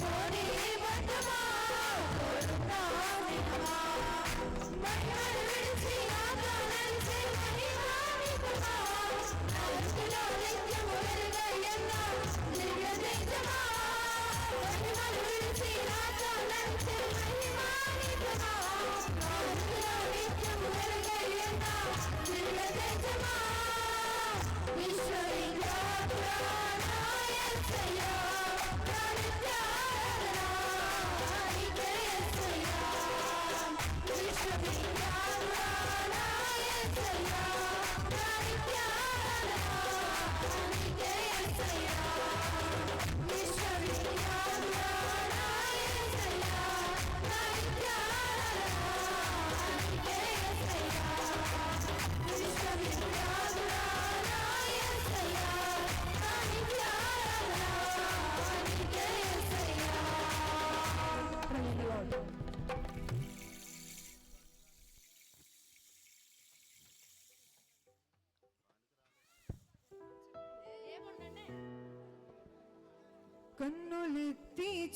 morning.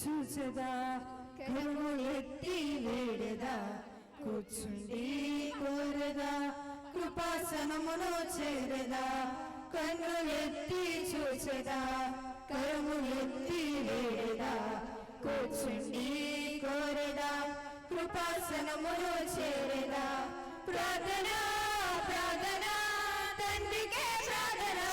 కన్నులెత్తి కరుణులెత్తి కన్నులెత్తి వేడదా కూర్చుండి కోరదా కృపాసనమును చేరదా కన్నులెత్తి చూసదా కరములెత్తి వేడదా కూర్చుండి కోరదా కృపాసనమును చేరదా. ప్రార్థన ప్రార్థన తండ్రికే ప్రార్థనా.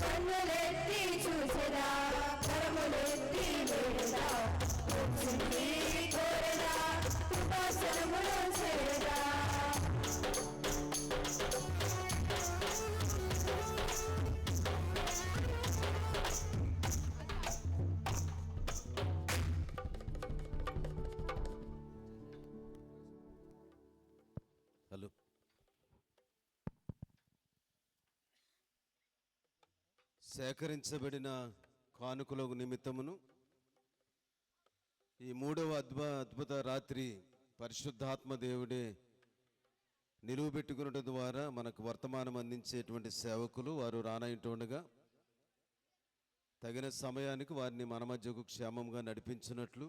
కన్నులెత్తి చూసెదా కరములెత్తి వేడదా వచ్చింది సేకరించబడిన కానుకల నిమిత్తమును ఈ మూడవ అద్భుత అద్భుత రాత్రి పరిశుద్ధాత్మ దేవుడే నిలువబెట్టుకున్నట ద్వారా మనకు వర్తమానం అందించేటువంటి సేవకులు వారు రానయింటుండగా తగిన సమయానికి వారిని మన మధ్యకు క్షేమంగా నడిపించినట్లు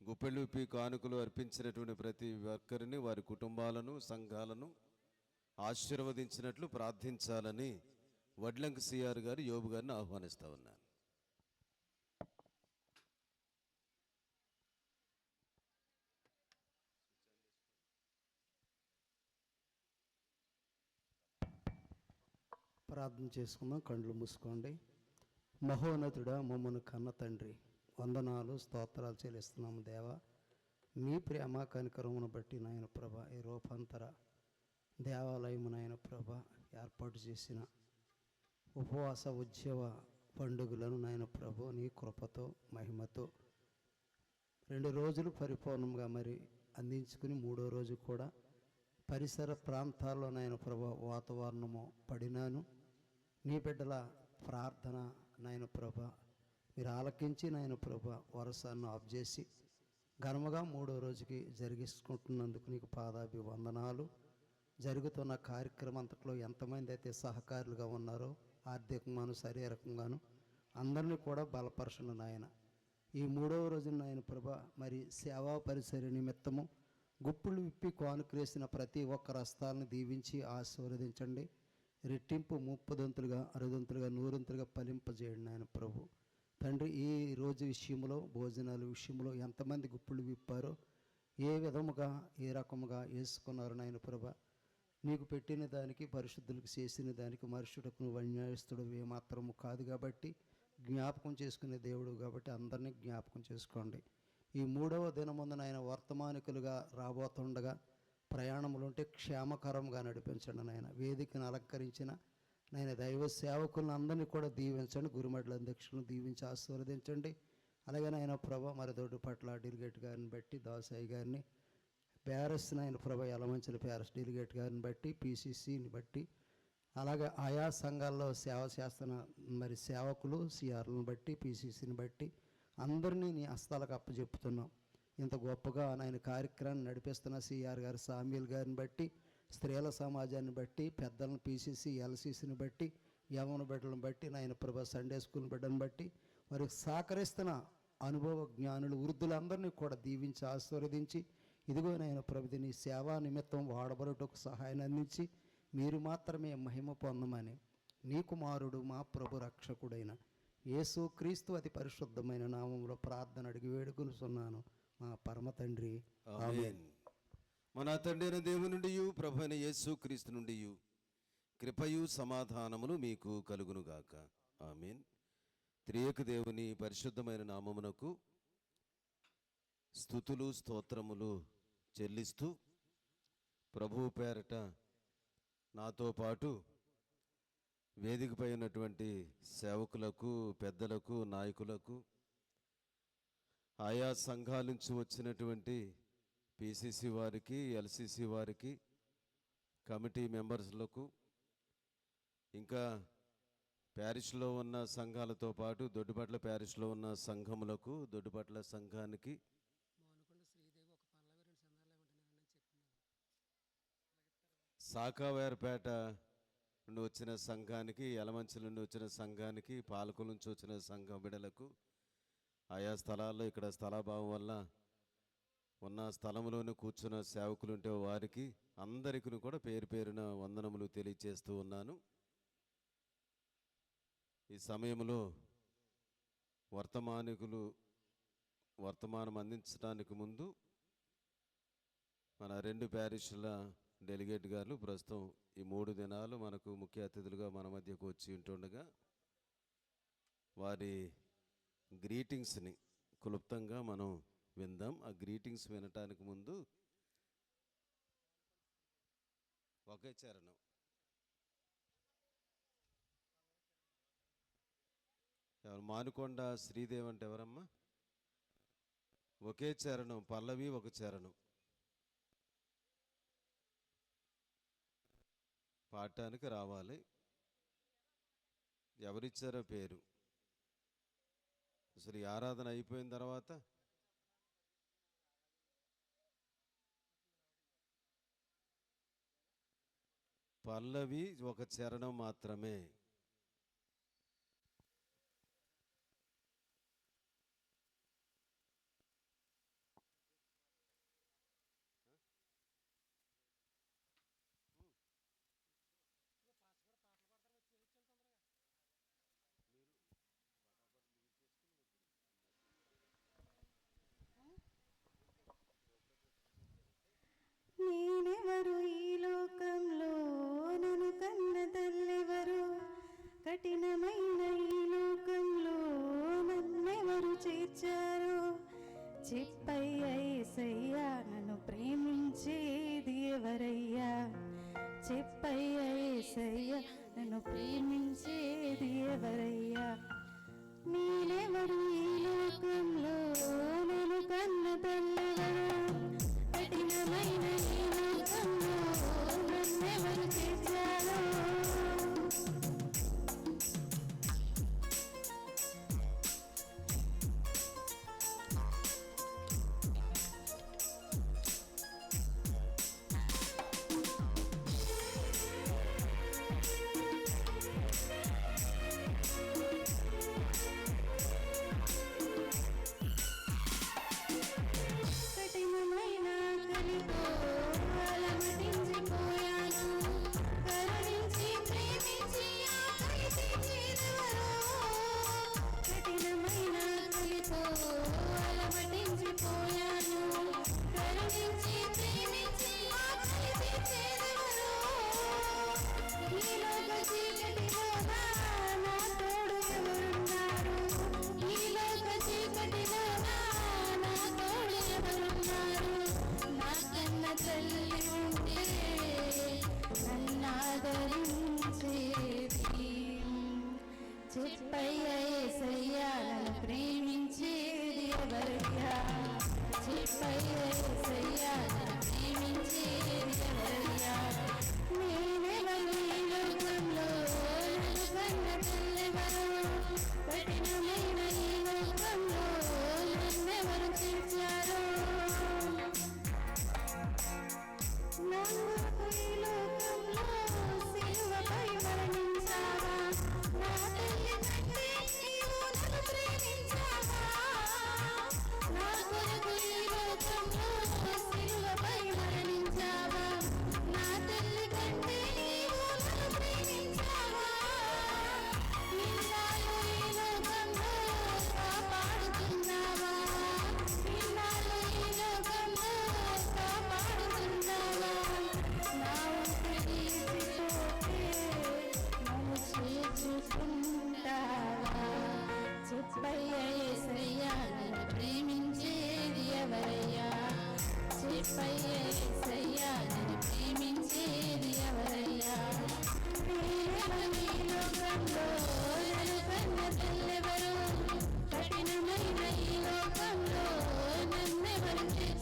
గుప్పెళ్ళు కానుకలు అర్పించినటువంటి ప్రతి ఒక్కరిని వారి కుటుంబాలను సంఘాలను ఆశీర్వదించినట్లు ప్రార్థించాలని వడ్లంక సిఆర్ గారు యోబు గారిని ఆహ్వానిస్తూ ఉన్నాను ప్రార్థన చేసుకుందాం కండ్లు మూసుకోండి. మహోన్నతుడా మమ్మను కన్న తండ్రి వందనాలు స్తోత్రాలు చెల్లిస్తున్నాము దేవా. మీ ప్రేమ కనికరమును బట్టి నాయన ప్రభ ఈ రూపాంతర దేవాలయము నాయన ప్రభ ఏర్పాటు చేసిన ఉపవాస ఉద్యమ పండుగలను నాయన ప్రభు నీ కృపతో మహిమతో రెండు రోజులు పరిపూర్ణంగా మరి అందించుకుని మూడో రోజు కూడా పరిసర ప్రాంతాల్లో నాయన ప్రభు వాతావరణము పడినాను. నీ బిడ్డల ప్రార్థన నాయన ప్రభ మీరు ఆలకించి నాయన ప్రభ వరసాన్ని ఆఫ్ చేసి ఘనముగా మూడో రోజుకి జరిగించుకుంటున్నందుకు నీకు పాదాభివందనాలు. జరుగుతున్న కార్యక్రమం అంతట్లో ఎంతమంది అయితే సహకారులుగా ఉన్నారో ఆర్థికంగాను శారీరకంగాను అందరినీ కూడా బలపరచను నాయన. ఈ మూడవ రోజున నాయన ప్రభ మరి సేవా పరిసర నిమిత్తము గుప్పులు విప్పి కానుక్రేసిన ప్రతి ఒక్క రస్తాలను దీవించి ఆశీర్వదించండి. రెట్టింపు ముప్పదంతులుగా అరుదంతులుగా నూరంతులుగా ఫలింపజేయండి నాయన ప్రభు. తండ్రి ఈ రోజు విషయంలో భోజనాల విషయంలో ఎంతమంది గుప్పులు విప్పారో ఏ విధముగా ఏ రకముగా వేసుకున్నారు నాయన ప్రభ. నీకు పెట్టిన దానికి పరిశుద్ధులకు చేసిన దానికి మనుషుడకు నువ్వు అన్యాయస్తుడు ఏమాత్రము కాదు కాబట్టి జ్ఞాపకం చేసుకునే దేవుడు కాబట్టి అందరినీ జ్ఞాపకం చేసుకోండి. ఈ మూడవ దినముందు నాయన వర్తమానికులుగా రాబోతుండగా ప్రయాణములు ఉంటే క్షేమకరంగా నడిపించండి నాయన. వేదికను అలంకరించిన నాయన దైవ సేవకులను అందరినీ కూడా దీవించండి. గురుమడ్ల అధ్యక్షులను దీవించి ఆశీర్వదించండి. అలాగే నాయన ప్రభ మరి పట్ల డిలిగేట్ గారిని బట్టి దాసాయి గారిని ప్యారస్ ఆయన ప్రభా యలమంచుల ప్యారస్ డెలిగేట్ గారిని బట్టి పీసీసీని బట్టి అలాగే ఆయా సంఘాల్లో సేవ చేస్తున్న మరి సేవకులు సిఆర్లను బట్టి పీసీసీని బట్టి అందరినీ నీ హస్తాలకు అప్పచెప్పుతున్నాం ఇంత గొప్పగా ఆయన కార్యక్రమాన్ని నడిపిస్తున్న సిఆర్ గారు సామ్యుల్ గారిని బట్టి స్త్రీల సమాజాన్ని బట్టి పెద్దలను పీసీసీ ఎల్సీసీని బట్టి యవన బిడ్డలను బట్టి నాయన ప్రభా సండే స్కూల్ బిడ్డను బట్టి వారికి సహకరిస్తున్న అనుభవ జ్ఞానులు వృద్ధులందరినీ కూడా దీవించి ఆశీర్వదించి ఇదిగో నాయన ప్రభుది నీ సేవా నిమిత్తం వాడబడుటకు సహాయాన్ని అందించి మీరు మాత్రమే మహిమ పొందమని నీ కుమారుడు మా ప్రభు రక్షకుడైన యేసు క్రీస్తు అతి పరిశుద్ధమైన నామంలో ప్రార్థన అడిగి వేడుకొనుచున్నాను. మా పరమ తండ్రి ఆమేన్. మన తండ్రి అయిన దేవుని నుండి ప్రభు అయిన యేసు క్రీస్తు నుండి కృపయు సమాధానములు మీకు కలుగునుగాక. ఆమేన్. త్రియేక దేవుని పరిశుద్ధమైన నామమునకు స్థుతులు స్తోత్రములు చెల్లిస్తూ ప్రభువు పేరట నాతో పాటు వేదికపై ఉన్నటువంటి సేవకులకు పెద్దలకు నాయకులకు ఆయా సంఘాల నుంచి వచ్చినటువంటి పిసిసి వారికి ఎల్సిసి వారికి కమిటీ మెంబర్స్లకు ఇంకా ప్యారిస్లో ఉన్న సంఘాలతో పాటు దొడ్డుపట్ల ప్యారిస్లో ఉన్న సంఘములకు దొడ్డుపట్ల సంఘానికి సాకావేరపేట నుండి వచ్చిన సంఘానికి యలమంచి నుండి వచ్చిన సంఘానికి పాలకుల నుంచి వచ్చిన సంఘం బిడలకు ఆయా స్థలాల్లో ఇక్కడ స్థలాభావం వల్ల ఉన్న స్థలంలోనే కూర్చున్న సేవకులు ఉంటే వారికి అందరికీ కూడా పేరు పేరున వందనములు తెలియచేస్తూ ఉన్నాను. ఈ సమయంలో వర్తమానికులు వర్తమానం అందించడానికి ముందు మన రెండు ప్యారిష్ల డెలిగేట్ గారు ప్రస్తుతం ఈ మూడు దినాలు మనకు ముఖ్య అతిథులుగా మన మధ్యకు వచ్చి ఉంటుండగా వారి గ్రీటింగ్స్ని క్లుప్తంగా మనం విందాం. ఆ గ్రీటింగ్స్ వినటానికి ముందు ఒకే చరణం. ఎవరు మానుకొండ శ్రీదేవ్ అంటే ఎవరమ్మా? ఒకే చరణం పల్లవి ఒక చరణం. పాఠానికి రావాలి. ఎవరిచ్చారో పేరు. అసలు ఈ ఆరాధన అయిపోయిన తర్వాత పల్లవి ఒక చరణం మాత్రమే. จิตไปเ కన్న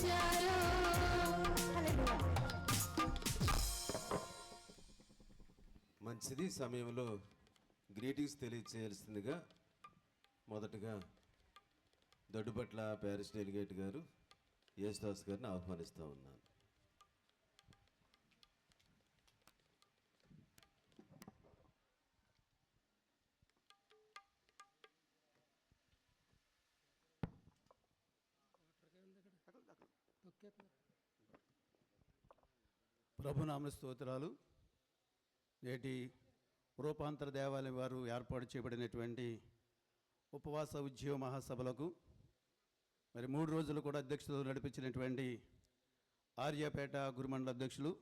నన్నెవరు మంచిది సమయంలో గ్రీటింగ్స్ తెలియచేయాల్సిందిగా మొదటగా దొడ్డుపట్ల ప్యారిస్ డెలిగేట్ గారు యేసుదాస్ గారిని ఆహ్వానిస్తూ ఉన్నాను. ప్రభునామ స్తోత్రాలు. నేటి రూపాంతర దేవాలయం వారు ఏర్పాటు చేయబడినటువంటి ఉపవాస ఉద్యోగ మహాసభలకు మరి మూడు రోజులు కూడా అధ్యక్షతలు నడిపించినటువంటి ఆర్యాపేట గురుమండల అధ్యక్షులు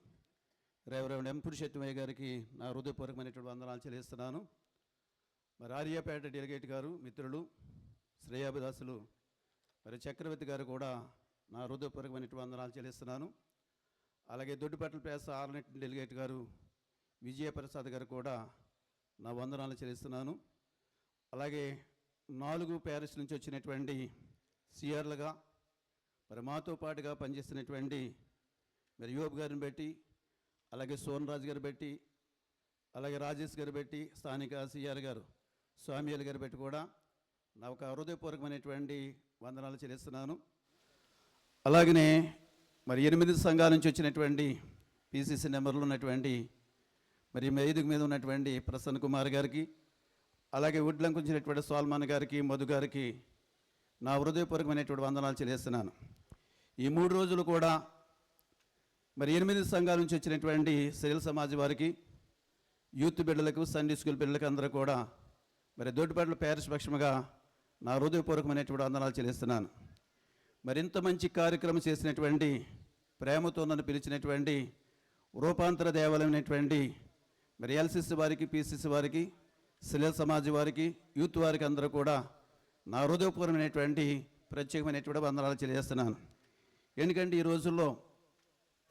రేవరెండ్ ఎం పురుషోత్తమయ్య గారికి నా హృదయపూర్వకమైనటువంటి వందనాలు చెల్లిస్తున్నాను. మరి ఆర్యాపేట డెలిగేట్ గారు మిత్రులు శ్రేయాభిదాసులు మరి చక్రవర్తి గారు కూడా నా హృదయపూర్వకమైనటువంటి వందనాలు చెల్లిస్తున్నాను. అలాగే దొడ్డిపట్ల పేస ఆర్నెట్ డెలిగేట్ గారు విజయప్రసాద్ గారు కూడా నా వందనాలు చెల్లిస్తున్నాను. అలాగే నాలుగు ప్యారిస్ నుంచి వచ్చినటువంటి సిఆర్లుగా మరి మాతో పాటుగా పనిచేస్తున్నటువంటి మరి యువప్ గారిని బట్టి అలాగే సోన్ రాజు గారు బట్టి అలాగే రాజేష్ గారు బట్టి స్థానిక సిఆర్ గారు స్వామియాలు గారు బట్టి కూడా నా ఒక హృదయపూర్వకమైనటువంటి వందనాలు చెల్లిస్తున్నాను. అలాగనే మరి ఎనిమిది సంఘాల నుంచి వచ్చినటువంటి పీసీసీ నెంబర్లు ఉన్నటువంటి మరి ఐదుగు మీద ఉన్నటువంటి ప్రసన్న కుమార్ గారికి అలాగే వుడ్లంకు వచ్చినటువంటి సోల్మాన్ గారికి మధు గారికి నా హృదయపూర్వకమైనటువంటి వందనాలు చెల్లిస్తున్నాను ఈ మూడు రోజులు కూడా మరి ఎనిమిది సంఘాల నుంచి వచ్చినటువంటి సివిల్ సమాజ్ వారికి యూత్ బిడ్డలకు సండే స్కూల్ పిల్లలకు అందరూ కూడా మరి దొడ్డిపట్ల ప్యారిస్ పక్షముగా నా హృదయపూర్వకమైనటువంటి వందనాలు చెల్లిస్తున్నాను మరింత మంచి కార్యక్రమం చేసినటువంటి ప్రేమతో నన్ను పిలిచినటువంటి రూపాంతర దేవాలయమైనటువంటి మరి ఎల్సిసి వారికి పిసిసి వారికి శిల సమాజ్ వారికి యూత్ వారికి అందరూ కూడా నా హృదయపూర్వమైనటువంటి ప్రత్యేకమైనటువంటి వందనాలు తెలియజేస్తున్నాను. ఎందుకంటే ఈ రోజుల్లో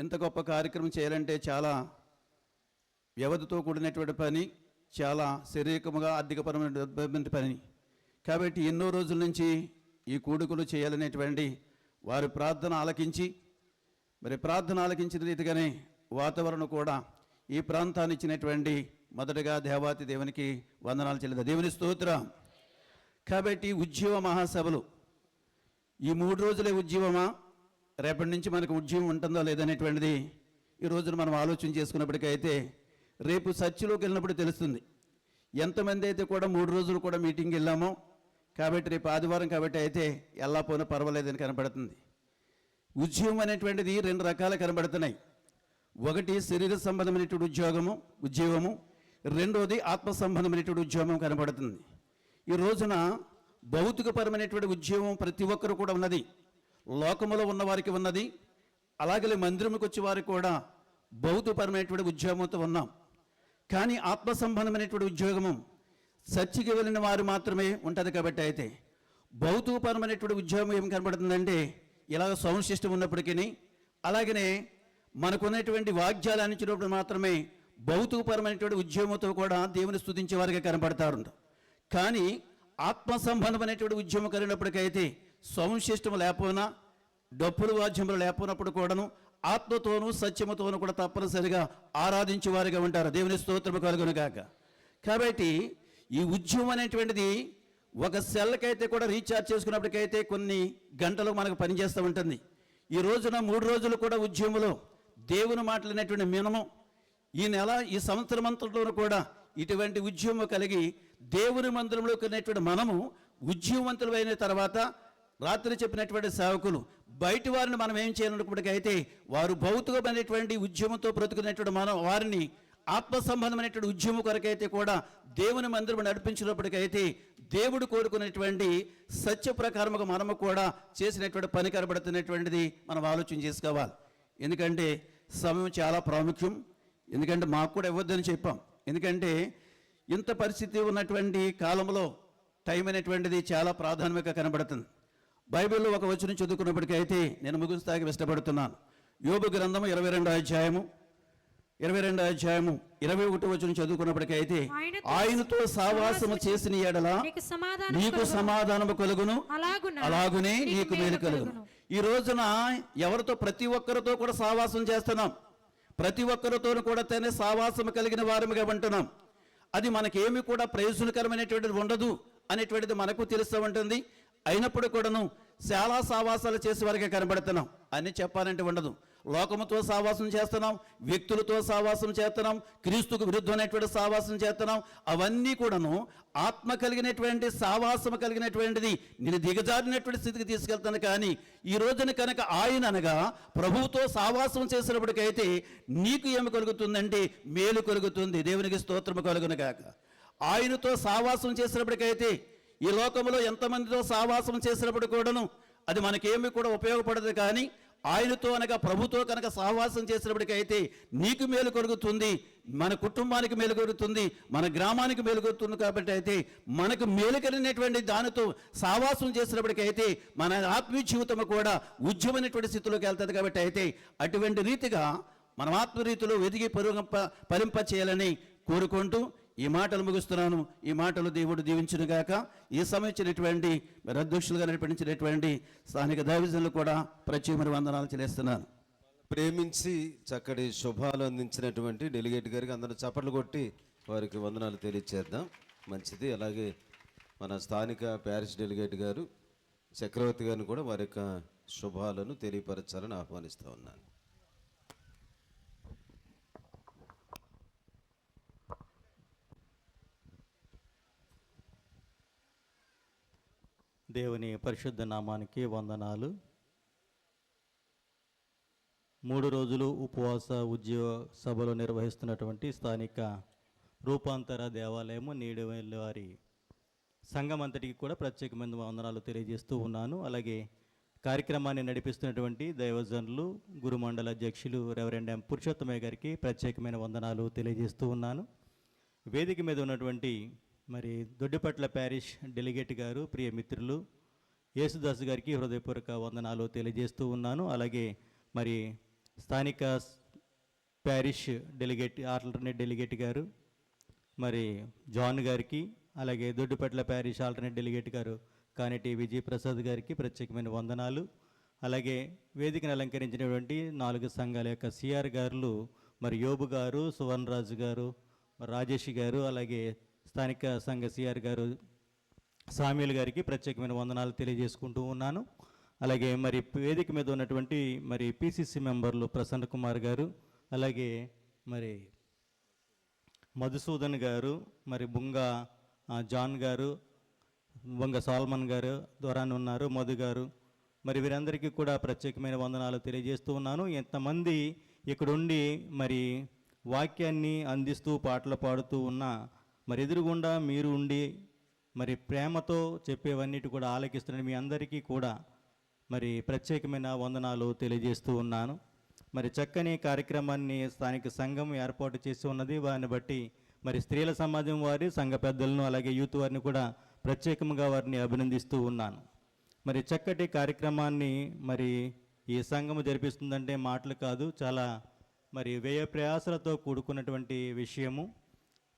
ఇంత గొప్ప కార్యక్రమం చేయాలంటే చాలా వ్యవధితో కూడినటువంటి పని చాలా శారీరకముగా ఆర్థికపరమైన పని. కాబట్టి ఎన్నో రోజుల నుంచి ఈ కూడుకులు చేయాలనేటువంటి వారి ప్రార్థన ఆలకించి మరి ప్రార్థన ఆలకించిన రీతిగానే వాతావరణం కూడా ఈ ప్రాంతాన్ని ఇచ్చినటువంటి మొదటగా దేవాతి దేవునికి వందనాలు చెల్లిద దేవుని స్తోత్ర. కాబట్టి ఉద్యమ మహాసభలు. ఈ మూడు రోజులే ఉద్యమమా రేపటి నుంచి మనకు ఉద్యమం ఉంటుందో లేదనేటువంటిది ఈ రోజున మనం ఆలోచన చేసుకున్నప్పటికైతే రేపు సర్చిలోకి వెళ్ళినప్పుడు తెలుస్తుంది. ఎంతమంది అయితే కూడా మూడు రోజులు కూడా మీటింగ్కి వెళ్ళామో కాబట్టి రేపు ఆదివారం కాబట్టి అయితే వెళ్ళకపోయినా పర్వాలేదని కనబడుతుంది. ఉద్యమం అనేటువంటిది రెండు రకాలు కనబడుతున్నాయి. ఒకటి శరీర సంబంధమైనటువంటి ఉద్యోగము ఉద్యోగము రెండవది ఆత్మ సంబంధమైనటువంటి ఉద్యోగం కనబడుతుంది. ఈ రోజున భౌతికపరమైనటువంటి ఉద్యోగం ప్రతి ఒక్కరు కూడా ఉన్నది. లోకములో ఉన్నవారికి ఉన్నది. అలాగే మందిరంకి వచ్చే వారికి కూడా భౌతికపరమైనటువంటి ఉద్యోగంతో ఉన్నాం. కానీ ఆత్మ సంబంధమైనటువంటి ఉద్యోగము చర్చికి వెళ్ళిన వారు మాత్రమే ఉంటుంది కాబట్టి అయితే భౌతికపరమైనటువంటి ఉద్యోగం ఏం కనబడుతుందంటే ఇలాగ సౌండ్ సిస్టమ్ ఉన్నప్పటికీ అలాగనే మనకున్నటువంటి వాగ్యాలు అందించినప్పుడు మాత్రమే భౌతికపరమైనటువంటి ఉద్యమంతో కూడా దేవుని స్తుతించే వారికి కనబడతారు కానీ ఆత్మ సంబంధమైనటువంటి ఉద్యమం కలిగినప్పటికైతే సౌండ్ సిస్టమ్ లేకపోయినా డప్పులు వాద్యములు లేకపోయినప్పుడు కూడాను ఆత్మతోనూ సత్యముతోనూ కూడా తప్పనిసరిగా ఆరాధించే వారిగా ఉంటారు. దేవుని స్తోత్రము కలుగును కాక కాబట్టి ఈ ఉద్యమం అనేటువంటిది ఒక సెల్కైతే కూడా రీఛార్జ్ చేసుకున్నప్పటికైతే కొన్ని గంటలు మనకు పనిచేస్తూ ఉంటుంది. ఈ రోజున మూడు రోజులు కూడా ఉద్యమంలో దేవుని మాటలనేటువంటి మినము. ఈ నెల ఈ సంవత్సరం అంతట్లోనూ కూడా ఇటువంటి ఉద్యమం కలిగి దేవుని మందిరంలో కొనేటువంటి మనము ఉద్యమవంతులమైన తర్వాత రాత్రి చెప్పినటువంటి సేవకులు బయటి వారిని మనం ఏం చేయాలనుకున్నప్పటికైతే వారు భౌతికమైనటువంటి ఉద్యమంతో బ్రతుకునేటువంటి మనం వారిని ఆత్మ సంబంధమైనటువంటి ఉద్యమం కొరకైతే కూడా దేవుని మందిరం నడిపించినప్పటికైతే దేవుడు కోరుకునేటువంటి సత్య ప్రకారముగా మనము కూడా చేసినటువంటి పని కనబడుతున్నటువంటిది మనం ఆలోచన చేసుకోవాలి. ఎందుకంటే సమయం చాలా ప్రాముఖ్యం. ఎందుకంటే మాకు కూడా ఇవ్వద్దని చెప్పాం. ఎందుకంటే ఇంత పరిస్థితి ఉన్నటువంటి కాలంలో టైం అనేటువంటిది చాలా ప్రాధాన్యంగా కనబడుతుంది. బైబిల్లో ఒక వచనం చదువుకున్నప్పటికైతే నేను ముగింస్తాకి ఇష్టపడుతున్నాను. యోగ గ్రంథము ఇరవై రెండో అధ్యాయము ఇరవై రెండో అధ్యాయము ఇరవై ఒకటి వచనం చదువుకున్నప్పటికైతే ఆయనతో ఆయనతో సావాసము చేసిన ఎడల నీకు సమాధానం నీకు సమాధానము కలుగును. అలాగున అలాగునే నీకు మేలు కలుగును. ఈ రోజున ఎవరితో? ప్రతి ఒక్కరితో కూడా సావాసం చేస్తున్నాం. ప్రతి ఒక్కరితో కూడా తనే సావాసం కలిగిన వారముగా ఉంటున్నాం. అది మనకేమి కూడా ప్రయోజనకరమైనటువంటిది ఉండదు అనేటువంటిది మనకు తెలుస్తూ ఉంటుంది. అయినప్పుడు కూడాను చాలా సావాసాలు చేసే వారికి కనబడుతున్నాం. అని చెప్పాలంటే ఉండదు. లోకముతో సావాసం చేస్తున్నాం వ్యక్తులతో సావాసం చేస్తున్నాం క్రీస్తుకు విరుద్ధమైనటువంటి సావాసం చేస్తున్నాం. అవన్నీ కూడాను ఆత్మ కలిగినటువంటి సావాసం కలిగినటువంటిది నేను దిగజారినటువంటి స్థితికి తీసుకెళ్తాను కానీ ఈ రోజున కనుక ఆయన అనగా ప్రభువుతో సావాసం చేసినప్పటికైతే నీకు ఏమి కలుగుతుందంటే మేలు కలుగుతుంది. దేవునికి స్తోత్రము కలుగును గాక. ఆయనతో సావాసం చేసినప్పటికైతే ఈ లోకంలో ఎంతమందితో సావాసం చేసినప్పుడు కూడాను అది మనకేమి కూడా ఉపయోగపడదు కానీ ఆయనతో అనగా ప్రభుతో కనుక సహవాసం చేసినప్పటికైతే నీకు మేలు కలుగుతుంది మన కుటుంబానికి మేలు కలుగుతుంది మన గ్రామానికి మేలు కలుగుతుంది కాబట్టి అయితే మనకు మేలు కలిగినటువంటి దానితో సావాసం చేసినప్పటికైతే మన ఆత్మీయ జీవితం కూడా ఉద్యమైనటువంటి స్థితిలోకి వెళ్తుంది కాబట్టి అయితే అటువంటి రీతిగా మనం ఆత్మరీతిలో వెదిగి పరుగంప పరింప చేయాలని కోరుకుంటూ ఈ మాటలు ముగిస్తున్నాను. ఈ మాటలు దేవుడు దీవించునుగాక. ఈ సమయించినటువంటి మరి అధ్యక్షులుగా నడిపించినటువంటి స్థానిక దైవజనులు కూడా ప్రత్యేకమైన వందనాలు చెల్లిస్తున్నాను ప్రేమించి చక్కటి శుభాలు అందించినటువంటి డెలిగేట్ గారికి అందరూ చప్పట్లు కొట్టి వారికి వందనాలు తెలియచేద్దాం మంచిది. అలాగే మన స్థానిక ప్యారిస్ డెలిగేట్ గారు చక్రవర్తి గారిని కూడా వారి యొక్క శుభాలను తెలియపరచాలని ఆహ్వానిస్తూ ఉన్నాను. దేవుని పరిశుద్ధ నామానికి వందనాలు. మూడు రోజులు ఉపవాస ఉద్యోగ సభలు నిర్వహిస్తున్నటువంటి స్థానిక రూపాంతర దేవాలయము నీడవల్లి వారి సంఘం అంతటికి కూడా ప్రత్యేకమైన వందనాలు తెలియజేస్తూ ఉన్నాను. అలాగే కార్యక్రమాన్ని నడిపిస్తున్నటువంటి దైవజనులు గురుమండల అధ్యక్షులు రెవరెండ్ ఎం. పురుషోత్తమయ్య గారికి ప్రత్యేకమైన వందనాలు తెలియజేస్తూ ఉన్నాను. వేదిక మీద ఉన్నటువంటి మరి దొడ్డిపట్ల ప్యారిష్ డెలిగేట్ గారు ప్రియ మిత్రులు యేసుదాస్ గారికి హృదయపూర్వక వందనాలు తెలియజేస్తూ ఉన్నాను. అలాగే మరి స్థానిక ప్యారిష్ డెలిగేట్ ఆల్టర్నేట్ డెలిగేట్ గారు మరి జాన్ గారికి అలాగే దొడ్డిపట్ల ప్యారిష్ ఆల్టర్నేట్ డెలిగేట్ గారు కానిటి విజయ్ ప్రసాద్ గారికి ప్రత్యేకమైన వందనాలు. అలాగే వేదికను అలంకరించినటువంటి నాలుగు సంఘాల యొక్క సిఆర్ గారులు మరి యోబు గారు సువర్ణరాజు గారు రాజేష్ గారు అలాగే స్థానిక సంఘ సిఆర్ గారు సామ్యుల్ గారికి ప్రత్యేకమైన వందనాలు తెలియజేసుకుంటూ ఉన్నాను. అలాగే మరి వేదిక మీద ఉన్నటువంటి మరి పిసిసి మెంబర్లు ప్రసన్న కుమార్ గారు అలాగే మరి మధుసూదన్ గారు మరి బుంగ జాన్ గారు బొంగ సాల్మన్ గారు ద్వారానే ఉన్నారు మధు గారు. మరి వీరందరికీ కూడా ప్రత్యేకమైన వందనాలు తెలియజేస్తూ ఉన్నాను. ఎంతమంది ఇక్కడుండి మరి వాక్యాన్ని అందిస్తూ పాటలు పాడుతూ ఉన్న మరి ఎదురుగుండా మీరు ఉండి మరి ప్రేమతో చెప్పేవన్నిటి కూడా ఆలకిస్తున్న మీ అందరికీ కూడా మరి ప్రత్యేకమైన వందనాలు తెలియజేస్తూ ఉన్నాను. మరి చక్కని కార్యక్రమాన్ని స్థానిక సంఘం ఏర్పాటు చేసి ఉన్నది. వారిని బట్టి మరి స్త్రీల సమాజం వారి సంఘ పెద్దలను అలాగే యూత్ వారిని కూడా ప్రత్యేకంగా వారిని అభినందిస్తూ ఉన్నాను. మరి చక్కటి కార్యక్రమాన్ని మరి ఈ సంఘము జరిపిస్తుందంటే మాటలు కాదు చాలా మరి వ్యయ ప్రయాసలతో కూడుకున్నటువంటి విషయము.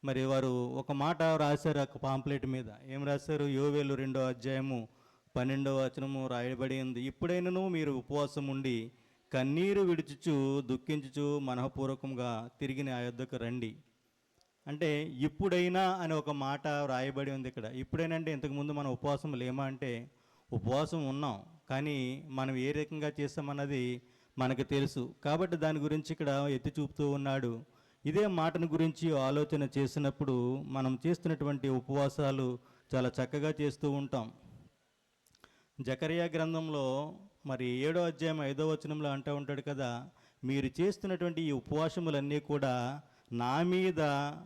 మరి వారు ఒక మాట రాశారు ఒక పాంప్లెట్ మీద. ఏం రాశారు? యోవేలు రెండో అధ్యాయము పన్నెండవ వచనము రాయబడి ఉంది. ఇప్పుడైనను మీరు ఉపవాసం ఉండి కన్నీరు విడుచుచు దుఃఖించుచు మనఃపూర్వకంగా తిరిగి నా యొద్దకు రండి. అంటే ఇప్పుడైనా అని ఒక మాట రాయబడి ఉంది ఇక్కడ. ఇప్పుడైనా అంటే ఇంతకుముందు మనం ఉపవాసం లేమా అంటే ఉపవాసం ఉన్నాం. కానీ మనం ఏ రకంగా చేస్తామన్నది మనకు తెలుసు. కాబట్టి దాని గురించి ఇక్కడ ఎత్తి చూపుతూ ఉన్నాడు ఇదే మాటను గురించి ఆలోచన చేసినప్పుడు మనం చేస్తున్నటువంటి ఉపవాసాలు చాలా చక్కగా చేస్తూ ఉంటాం. జకరియా గ్రంథంలో మరి ఏడో అధ్యాయం ఐదో వచనంలో అంటూ ఉంటాడు కదా మీరు చేస్తున్నటువంటి ఈ ఉపవాసములన్నీ కూడా నా మీద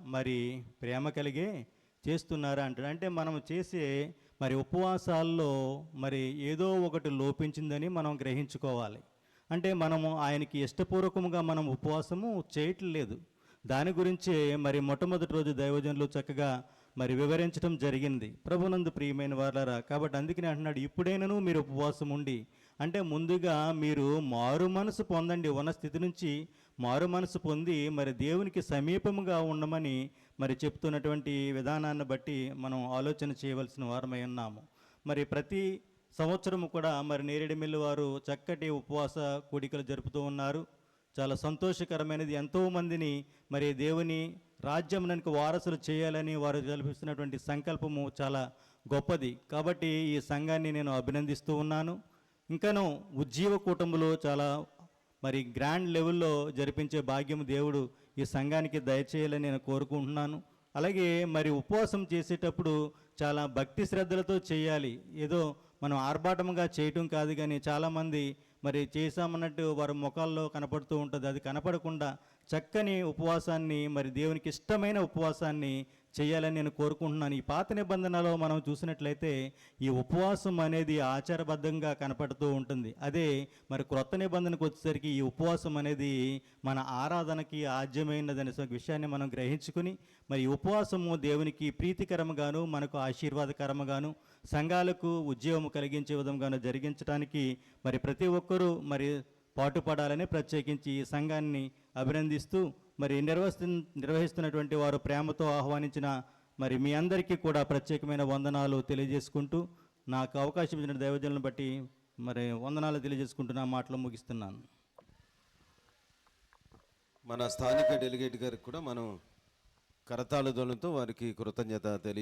మరి ప్రేమ కలిగే చేస్తున్నారా అంటాడు. అంటే మనం చేసే మరి ఉపవాసాల్లో మరి ఏదో ఒకటి లోపించిందని మనం గ్రహించుకోవాలి. అంటే మనము ఆయనకి ఇష్టపూర్వకంగా మనం ఉపవాసము చేయట్లేదు. దాని గురించే మరి మొట్టమొదటి రోజు దైవజనులు చక్కగా మరి వివరించడం జరిగింది. ప్రభునందు ప్రియమైన వారలారా కాబట్టి అందుకనే అంటున్నాడు ఇప్పుడైనను మీరు ఉపవాసం ఉండి అంటే ముందుగా మీరు మారు మనసు పొందండి. ఉన్న స్థితి నుంచి మారు మనసు పొంది మరి దేవునికి సమీపముగా ఉండమని మరి చెప్తున్నటువంటి విధానాన్ని బట్టి మనం ఆలోచన చేయవలసిన వారమై ఉన్నాము. మరి ప్రతి సంవత్సరము కూడా మరి నేరేడుమిల్లి వారు చక్కటి ఉపవాస కూడికలు జరుపుతూ ఉన్నారు. చాలా సంతోషకరమైనది. ఎంతో మందిని మరి దేవుని రాజ్యమునకు వారసులు చేయాలని వారు కల్పిస్తున్నటువంటి సంకల్పము చాలా గొప్పది. కాబట్టి ఈ సంఘాన్ని నేను అభినందిస్తూ ఉన్నాను. ఇంకనూ ఉజ్జీవ కూటములో చాలా మరి గ్రాండ్ లెవెల్లో జరిపించే భాగ్యం దేవుడు ఈ సంఘానికి దయచేయాలని నేను కోరుకుంటున్నాను. అలాగే మరి ఉపవాసం చేసేటప్పుడు చాలా భక్తి శ్రద్ధలతో చేయాలి. ఏదో మనం ఆర్భాటంగా చేయటం కాదు కానీ చాలామంది మరి చేశామన్నట్టు వారి ముఖాల్లో కనపడుతూ ఉంటుంది. అది కనపడకుండా చక్కని ఉపవాసాన్ని మరి దేవునికి ఇష్టమైన ఉపవాసాన్ని చేయాలని నేను కోరుకుంటున్నాను. ఈ పాత నిబంధనలో మనం చూసినట్లయితే ఈ ఉపవాసం అనేది ఆచారబద్ధంగా కనపడుతూ ఉంటుంది. అదే మరి క్రొత్త నిబంధనకు వచ్చేసరికి ఈ ఉపవాసం అనేది మన ఆరాధనకి ఆద్యమైనదనే విషయాన్ని మనం గ్రహించుకుని మరి ఉపవాసము దేవునికి ప్రీతికరముగాను మనకు ఆశీర్వాదకరముగాను సంఘాలకు ఉద్యోగం కలిగించే విధంగాను జరిగించడానికి మరి ప్రతి ఒక్కరూ మరి పాటుపడాలని ప్రత్యేకించి ఈ సంఘాన్ని అభినందిస్తూ మరి నిర్వహి నిర్వహిస్తున్నటువంటి వారు ప్రేమతో ఆహ్వానించిన మరి మీ అందరికీ కూడా ప్రత్యేకమైన వందనాలు తెలియజేసుకుంటూ నాకు అవకాశం ఇచ్చిన దైవజనులను బట్టి మరి వందనాలు తెలియజేసుకుంటూ నా మాటలు ముగిస్తున్నాను. మన స్థానిక డెలిగేట్ గారికి కూడా మనం కరతాళ ధ్వనులతో వారికి కృతజ్ఞత తెలియ